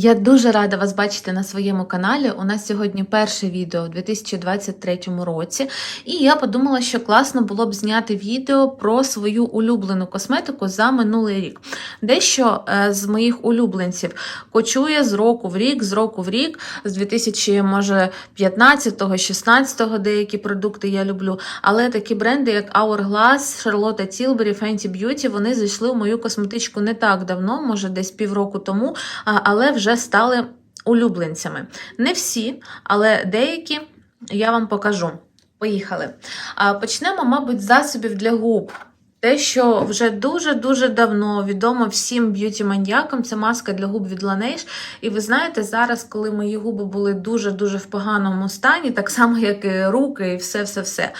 Я дуже рада вас бачити на своєму каналі. У нас сьогодні перше відео у 2023 році, і я подумала, що класно було б зняти відео про свою улюблену косметику за минулий рік. Дещо е, з моїх улюбленців кочує з року в рік, з року в рік, з 2015 16 деякі продукти я люблю. Але такі бренди, як Hourglass, Charlotte Tilbury, Fenty Beauty, вони зайшли в мою косметичку не так давно, може десь півроку тому, але вже стали улюбленцями. Не всі, але деякі я вам покажу. Поїхали. Почнемо, мабуть, з засобів для губ. Те, що вже дуже-дуже давно відомо всім б'юті-маньякам, це маска для губ від Laneige. І ви знаєте, зараз, коли мої губи були дуже-дуже в поганому стані, так само, як і руки, і все-все-все.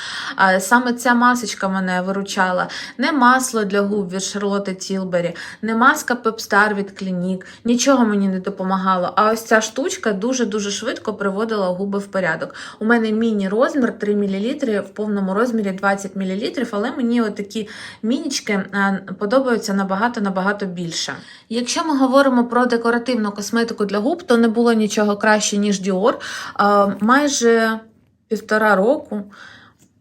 Саме ця масочка мене виручала. Не масло для губ від Charlotte Tilbury, не маска Pepstar від Clinique, нічого мені не допомагало. А ось ця штучка дуже-дуже швидко приводила губи в порядок. У мене міні-розмір 3 мл, в повному розмірі 20 мл, але мені отакі мінічки е, подобаються набагато-набагато більше. Якщо ми говоримо про декоративну косметику для губ, то не було нічого краще, ніж Dior. Е, Майже півтора року.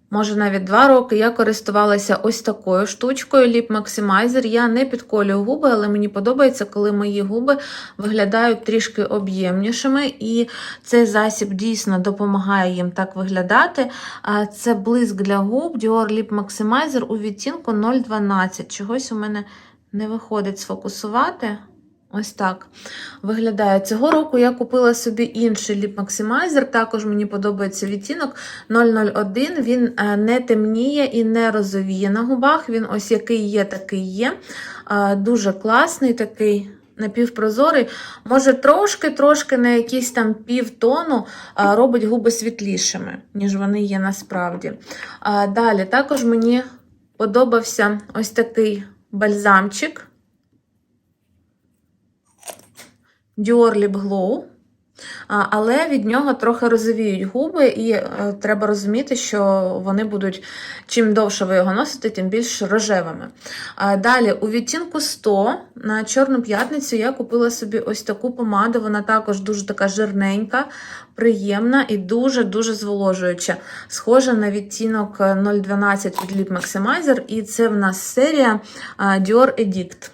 Може, навіть два роки я користувалася ось такою штучкою Lip Maximizer. Я не підколюю губи, але мені подобається, коли мої губи виглядають трішки об'ємнішими, і цей засіб дійсно допомагає їм так виглядати. Це блиск для губ Dior Lip Maximizer у відтінку 012. Чогось у мене не виходить сфокусувати. Ось так виглядає. Цього року я купила собі інший ліп максимайзер. Також мені подобається відтінок 001. Він е, не темніє і не розовіє на губах. Він ось який є, такий є. Е, Дуже класний такий. Напівпрозорий, може трошки-трошки на якийсь там півтону робить губи світлішими, ніж вони є насправді. Далі також мені подобався ось такий бальзамчик. Dior Lip Glow. Але від нього трохи розовіють губи, і е, треба розуміти, що вони будуть, чим довше ви його носите, тим більш рожевими. Далі, у відтінку 100 на Чорну п'ятницю я купила собі ось таку помаду. Вона також дуже така жирненька, приємна і дуже-дуже зволожуюча. Схожа на відтінок 012 від Lip Maximizer, і це в нас серія Dior Edict.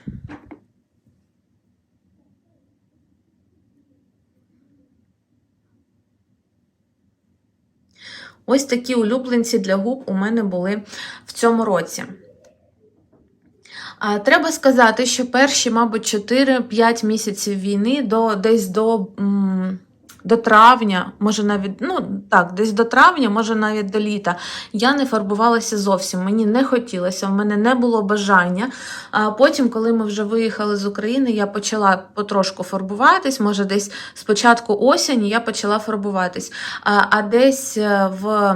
Ось такі улюбленці для губ у мене були в цьому році. Треба сказати, що перші, мабуть, 4-5 місяців війни до десь до, м, до травня, може навіть, ну так, десь до травня, може навіть до літа, я не фарбувалася зовсім. Мені не хотілося, в мене не було бажання. А потім, коли ми вже виїхали з України, я почала потрошку фарбуватись, може, десь спочатку осені я почала фарбуватись. А, а десь е, в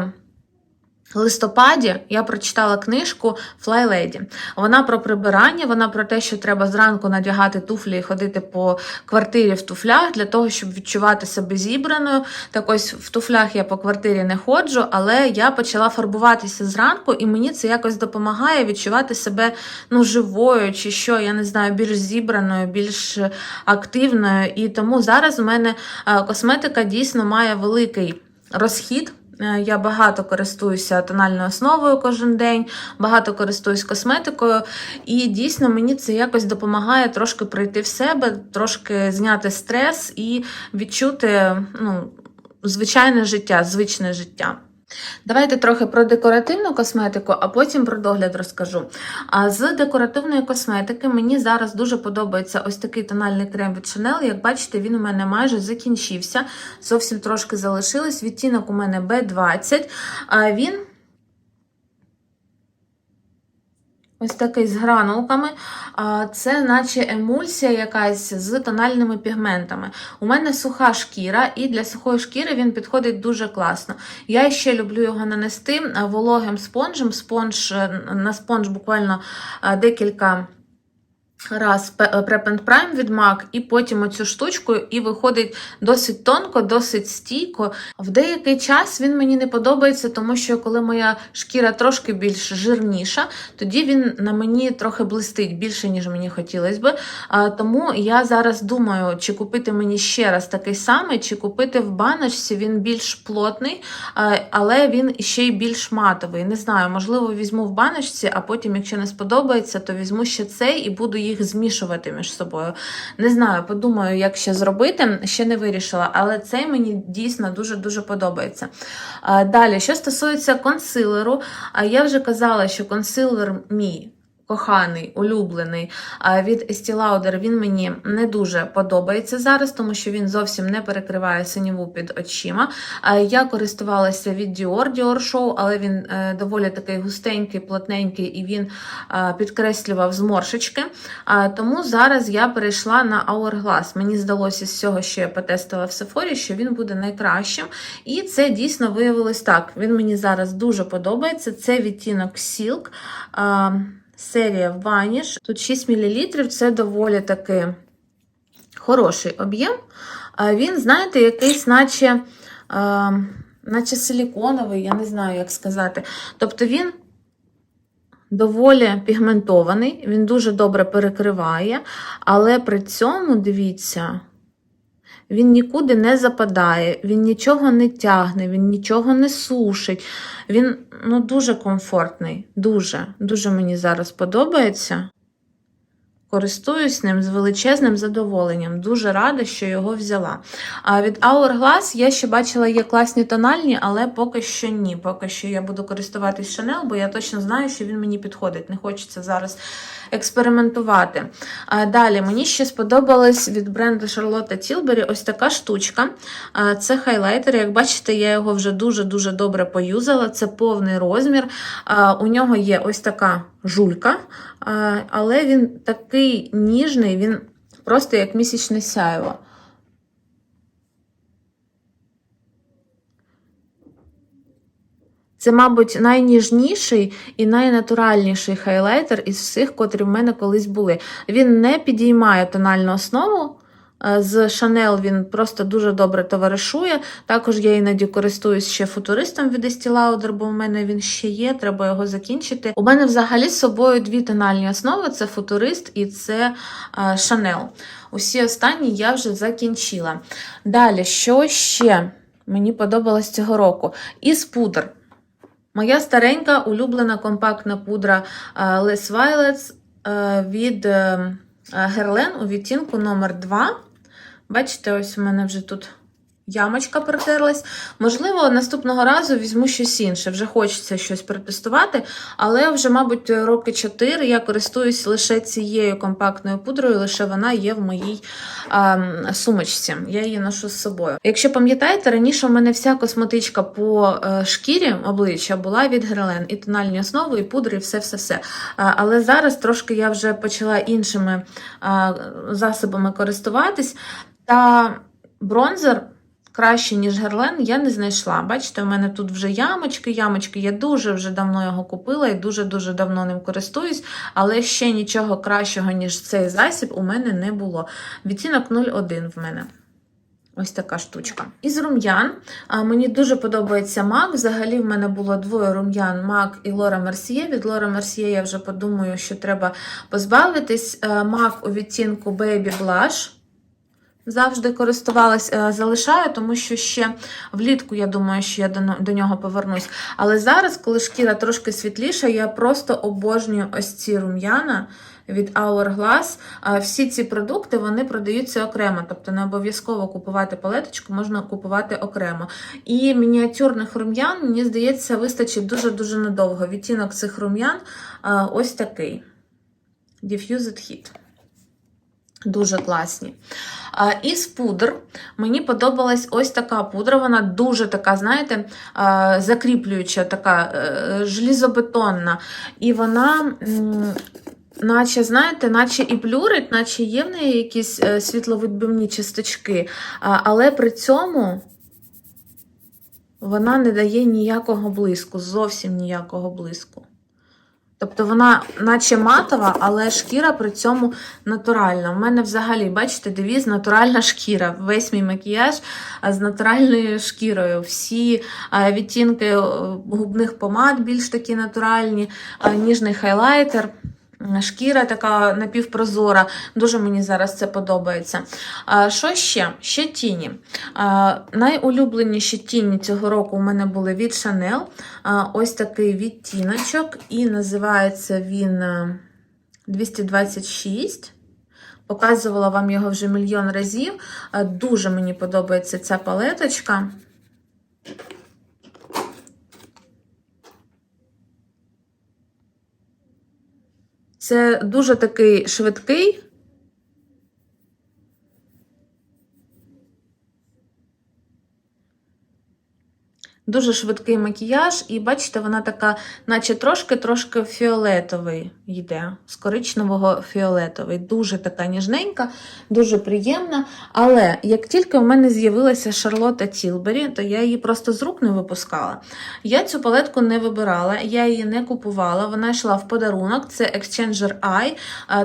листопаді я прочитала книжку Fly Lady. Вона про прибирання, вона про те, що треба зранку надягати туфлі і ходити по квартирі в туфлях для того, щоб відчувати себе зібраною. Так ось в туфлях я по квартирі не ходжу, але я почала фарбуватися зранку, і мені це якось допомагає відчувати себе ну, живою, чи що, я не знаю, більш зібраною, більш активною. І тому зараз у мене е, косметика дійсно має великий розхід. Е, Я багато користуюся тональною основою кожен день, багато користуюсь косметикою, і дійсно мені це якось допомагає трошки прийти в себе, трошки зняти стрес і відчути ну, звичайне життя, звичне життя. Давайте трохи про декоративну косметику, а потім про догляд розкажу. А з декоративної косметики мені зараз дуже подобається ось такий тональний крем від Chanel. Як бачите, він у мене майже закінчився. Зовсім трошки залишилось. Відтінок у мене B20. А він ось такий з гранулками. Це наче емульсія якась з тональними пігментами. У мене суха шкіра, і для сухої шкіри він підходить дуже класно. Я ще люблю його нанести вологим спонжем. Спонж, на спонж буквально декілька. Раз Pe- Prep and Prime від MAC, і потім оцю штучку, і виходить досить тонко, досить стійко. В деякий час він мені не подобається, тому що коли моя шкіра трошки більш жирніша, тоді він на мені трохи блистить більше, ніж мені хотілося би. Тому я зараз думаю, чи купити мені ще раз такий самий, чи купити в баночці. Він більш плотний, а, але він ще й більш матовий. Не знаю, можливо, візьму в баночці, а потім, якщо не сподобається, то візьму ще цей і буду їх змішувати між собою. Не знаю, подумаю, як ще зробити. Ще не вирішила, але цей мені дійсно дуже-дуже подобається. Далі, що стосується консилеру, я вже казала, що консилер мій. Коханий, улюблений від Estee Lauder, він мені не дуже подобається зараз, тому що він зовсім не перекриває синіву під очима. Я користувалася від Dior, Dior Show, але він е, доволі такий густенький, плотненький і він підкреслював зморшечки. Тому зараз я перейшла на Hourglass. Мені здалося з цього, що я потестила в Sephora, що він буде найкращим. І це дійсно виявилось так. Він мені зараз дуже подобається. Це відтінок Silk. Серія Vanish. Тут 6 мл, це доволі таки хороший об'єм. Він, знаєте, якийсь, наче, наче силіконовий, я не знаю, як сказати. Тобто він доволі пігментований, він дуже добре перекриває, але при цьому, дивіться, він нікуди не западає, він нічого не тягне, він нічого не сушить. Він ну, дуже комфортний. Дуже, дуже мені зараз подобається. Користуюсь ним з величезним задоволенням. Дуже рада, що його взяла. А від Hourglass я ще бачила є класні тональні, але поки що ні. Поки що я буду користуватись Chanel, бо я точно знаю, що він мені підходить. Не хочеться зараз експериментувати. А далі мені ще сподобалось від бренду Charlotte Tilbury ось така штучка. Це хайлайтер. Як бачите, я його вже дуже-дуже добре поюзала. Це повний розмір. У нього є ось така жулька, але він такий ніжний, він просто як місячне сяйво. Це, мабуть, найніжніший і найнатуральніший хайлайтер із всіх, котрі в мене колись були. Він не підіймає тональну основу. Е, З Chanel він просто дуже добре товаришує. Також я іноді користуюсь ще футуристом від Estee Lauder, бо в мене він ще є, треба його закінчити. У мене взагалі з собою дві тональні основи: це футурист і це Chanel. Усі останні я вже закінчила. Далі, що ще мені подобалось цього року? Із пудр. Моя старенька улюблена компактна пудра е, Les Violets е, від Guerlain у відтінку номер 2 Бачите, ось у мене вже тут ямочка протерлась. Можливо, наступного разу візьму щось інше. Вже хочеться щось протестувати, але вже, мабуть, роки 4 я користуюсь лише цією компактною пудрою, лише вона є в моїй а, сумочці. Я її ношу з собою. Якщо пам'ятаєте, раніше у мене вся косметичка по е, шкірі обличчя була від Guerlain. і тональні основи, і пудри, і все-все-все. А, але зараз трошки я вже почала іншими а, засобами користуватись. Та бронзер краще, ніж Герлен, я не знайшла. Бачите, у мене тут вже ямочки, ямочки. Я дуже вже давно його купила і дуже-дуже давно ним користуюсь, але ще нічого кращого, ніж цей засіб, у мене не було. Відтінок 0,1 в мене. Ось така штучка. Із рум'ян мені дуже подобається MAC. Взагалі в мене було двоє рум'ян MAC і Laura Mercier. Від Laura Mercier я вже подумаю, що треба позбавитись. Е, MAC у відтінку Baby Blush. Завжди користувалась, е, залишаю, тому що ще влітку, я думаю, що я до, нього повернусь. Але зараз, коли шкіра трошки світліша, я просто обожнюю ось ці рум'яна від Hourglass. Всі ці продукти вони продаються окремо, тобто не обов'язково купувати палеточку, можна купувати окремо. І мініатюрних рум'ян, мені здається, вистачить дуже-дуже надовго. Відтінок цих рум'ян ось такий. Diffused Heat. Дуже класні. Із пудр мені подобалась ось така пудра. Вона дуже така, знаєте, закріплююча, така е, желізобетонна. І вона, наче, знаєте, наче і блюрить, наче є в неї якісь е, світловідбивні часточки, але при цьому. Вона не дає ніякого блиску, зовсім ніякого блиску. Тобто вона наче матова, але шкіра при цьому натуральна. У мене взагалі, бачите, девіз натуральна шкіра. Весь мій макіяж з натуральною шкірою. Всі відтінки е, губних помад більш такі натуральні, ніжний хайлайтер. Шкіра така напівпрозора. Дуже мені зараз це подобається. Що ще? Ще тіні. Найулюбленіші тіні цього року у мене були від Chanel. Ось такий відтіночок, і називається він е, 226. Показувала вам його вже мільйон разів. Е, Дуже мені подобається ця палеточка. Це дуже такий швидкий. Дуже швидкий макіяж, і бачите, вона така, наче трошки-трошки фіолетовий йде, з коричневого фіолетовий. Дуже така ніжненька, дуже приємна. Але як тільки в мене з'явилася Шарлотта Тілбері, то я її просто з рук не випускала. Я цю палетку не вибирала, я її не купувала. Вона йшла в подарунок. Це Exchanger Eye,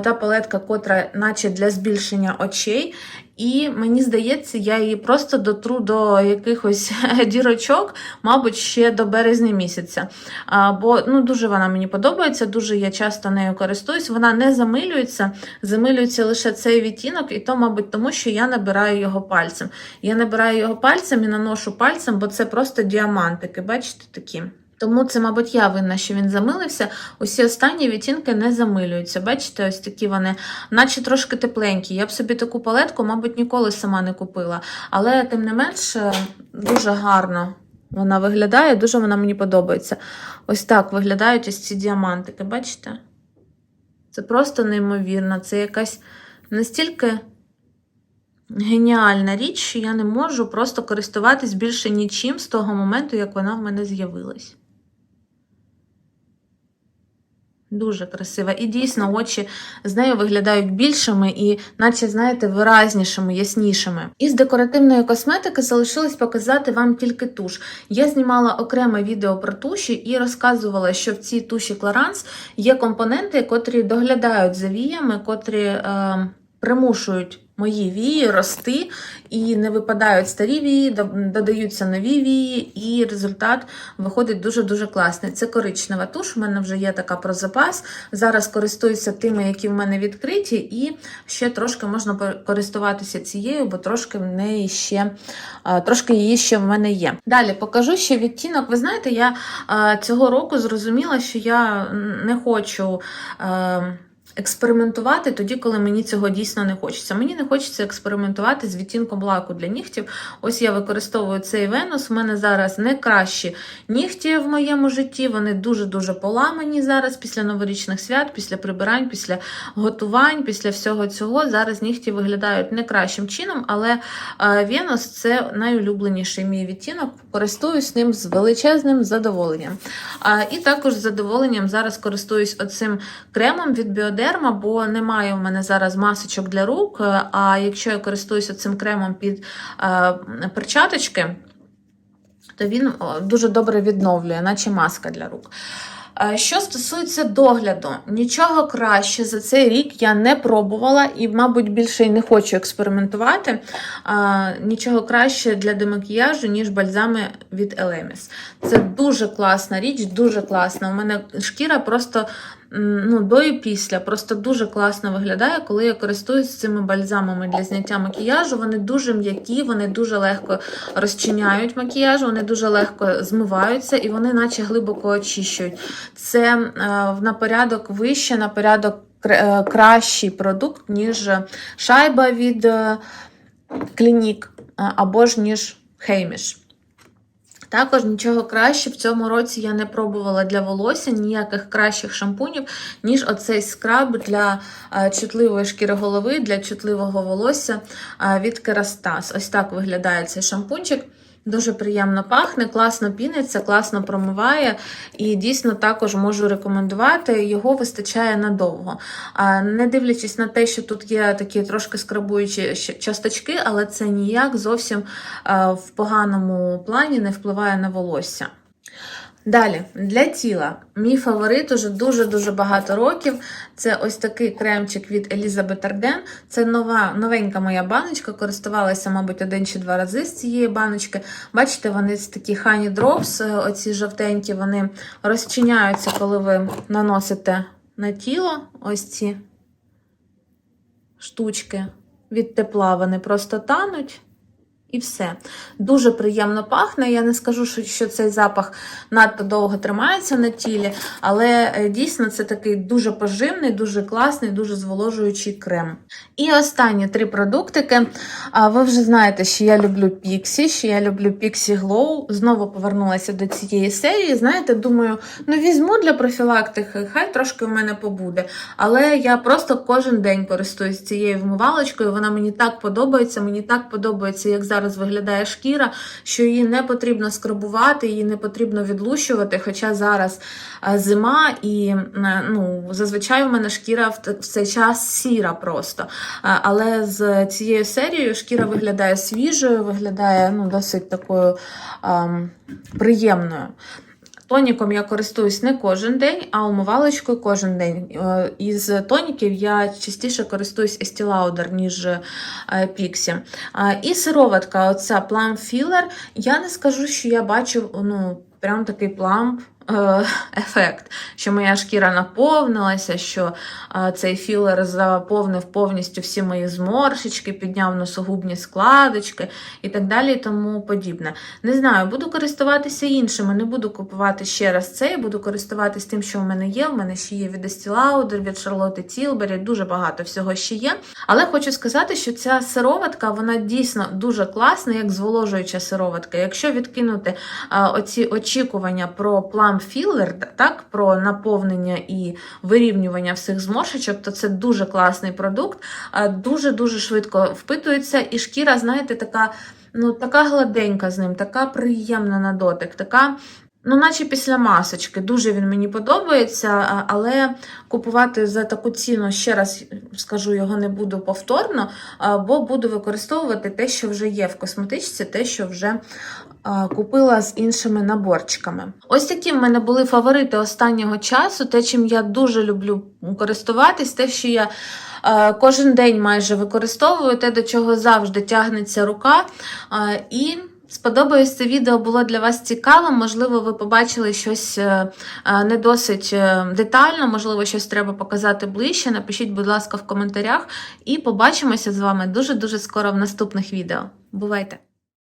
та палетка, котра, наче для збільшення очей. І мені здається, я її просто дотру до якихось дірочок, мабуть, ще до березня місяця. А, бо ну, дуже вона мені подобається, дуже я часто нею користуюсь. Вона не замилюється, замилюється лише цей відтінок, і то, мабуть, тому що я набираю його пальцем. Я набираю його пальцем і наношу пальцем, бо це просто діамантики, бачите, такі. Тому це, мабуть, я винна, що він замилився. Усі останні відтінки не замилюються. Бачите, ось такі вони, наче трошки тепленькі. Я б собі таку палетку, мабуть, ніколи сама не купила. Але, тим не менш, дуже гарно вона виглядає, дуже вона мені подобається. Ось так виглядають ось ці діамантики, бачите? Це просто неймовірно. Це якась настільки геніальна річ, що я не можу просто користуватись більше нічим з того моменту, як вона в мене з'явилась. Дуже красива. І дійсно очі з нею виглядають більшими і, наче, знаєте, виразнішими, яснішими. Із декоративної косметики залишилось показати вам тільки туш. Я знімала окреме відео про туші і розказувала, що в цій туші Кларанс є компоненти, котрі доглядають за віями, котрі е, примушують мої вії рости і не випадають старі вії, додаються нові вії, і результат виходить дуже-дуже класний. Це коричнева туш, у мене вже є така про запас. Зараз користуюся тими, які в мене відкриті, і ще трошки можна користуватися цією, бо трошки в неї ще трошки її ще в мене є. Далі покажу ще відтінок. Ви знаєте, я цього року зрозуміла, що я не хочу експериментувати тоді, коли мені цього дійсно не хочеться. Мені не хочеться експериментувати з відтінком лаку для нігтів. Ось я використовую цей Венус. У мене зараз не кращі нігті в моєму житті. Вони дуже-дуже поламані зараз після новорічних свят, після прибирань, після готувань, після всього цього. Зараз нігті виглядають не кращим чином, але Венус це найулюбленіший мій відтінок. Користуюсь ним з величезним задоволенням. І також з задоволенням зараз користуюсь оцим кремом від Біодер. Дерма, бо немає у мене зараз масочок для рук. А якщо я користуюся цим кремом під е, перчаточки, то він дуже добре відновлює, наче маска для рук. Що стосується догляду, нічого краще за цей рік я не пробувала і, мабуть, більше й не хочу експериментувати. Нічого краще для демакіяжу, ніж бальзами від Elemis. Це дуже класна річ, дуже класна. У мене шкіра просто ну, до і після. Просто дуже класно виглядає, коли я користуюсь цими бальзамами для зняття макіяжу. Вони дуже м'які, вони дуже легко розчиняють макіяж, вони дуже легко змиваються і вони, наче глибоко очищують. Це е, на порядок вище, на порядок е, кращий продукт, ніж шайба від клінік або ж ніж Хейміш. Також нічого краще в цьому році я не пробувала для волосся ніяких кращих шампунів, ніж оцей скраб для чутливої шкіри голови, для чутливого волосся від Kerastase. Ось так виглядає цей шампунчик. Дуже приємно пахне, класно піниться, класно промиває, і дійсно також можу рекомендувати, його вистачає надовго. Не дивлячись на те, що тут є такі трошки скрабуючі часточки, але це ніяк зовсім в поганому плані не впливає на волосся. Далі для тіла. Мій фаворит уже дуже-дуже багато років. Це ось такий кремчик від Елізабет Арден. Це нова, новенька моя баночка. Користувалася, мабуть, один чи два рази з цієї баночки. Бачите, вони такі Honey Drops, е, оці жовтенькі, вони розчиняються, коли ви наносите на тіло ось ці штучки від тепла. Вони просто тануть. І все. Дуже приємно пахне. Я не скажу, що, цей запах надто довго тримається на тілі, але е, дійсно це такий дуже поживний, дуже класний, дуже зволожуючий крем. І останні три продуктики. Ви вже знаєте, що я люблю Pixie, що я люблю Pixie Glow. Знову повернулася до цієї серії. Знаєте, думаю, ну візьму для профілактики, хай трошки в мене побуде. Але я просто кожен день користуюсь цією вмивалочкою. Вона мені так подобається. Мені так подобається, як зараз виглядає шкіра, що її не потрібно скрабувати, її не потрібно відлущувати. Хоча зараз е, зима і е, ну, зазвичай у мене шкіра в цей час сіра просто. Е, Але з цією серією шкіра виглядає свіжою, виглядає ну, досить такою ем, приємною. Тоніком я користуюсь не кожен день, а умивалочкою кожен день. Е, Із тоніків я частіше користуюсь Estee Lauder, ніж е, Pixie. І сироватка, оця Plum Filler. Я не скажу, що я бачу ну, прям такий пламп. Е, Ефект, що моя шкіра наповнилася, що е, цей філер заповнив повністю всі мої зморшечки, підняв носогубні складочки і так далі, і тому подібне. Не знаю, буду користуватися іншими, не буду купувати ще раз цей, буду користуватися тим, що в мене є. У мене ще є від Estee від Charlotte Tilbury, дуже багато всього ще є. Але хочу сказати, що ця сироватка, вона дійсно дуже класна, як зволожуюча сироватка. Якщо відкинути оці очікування про Plum філер, так, про наповнення і вирівнювання всіх зморшечок, то це дуже класний продукт, дуже-дуже швидко впитується, і шкіра, знаєте, така ну, така гладенька з ним, така приємна на дотик, така. Ну, наче після масочки. Дуже він мені подобається, але купувати за таку ціну, ще раз скажу, його не буду повторно, бо буду використовувати те, що вже є в косметичці, те, що вже купила з іншими наборчиками. Ось такі в мене були фаворити останнього часу, те, чим я дуже люблю користуватись, те, що я кожен день майже використовую, те, до чого завжди тягнеться рука. І Сподобаюсь, це відео було для вас цікавим. Можливо, ви побачили щось е, е, не досить е, детально, можливо, щось треба показати ближче. Напишіть, будь ласка, в коментарях, і побачимося з вами дуже-дуже скоро в наступних відео. Бувайте!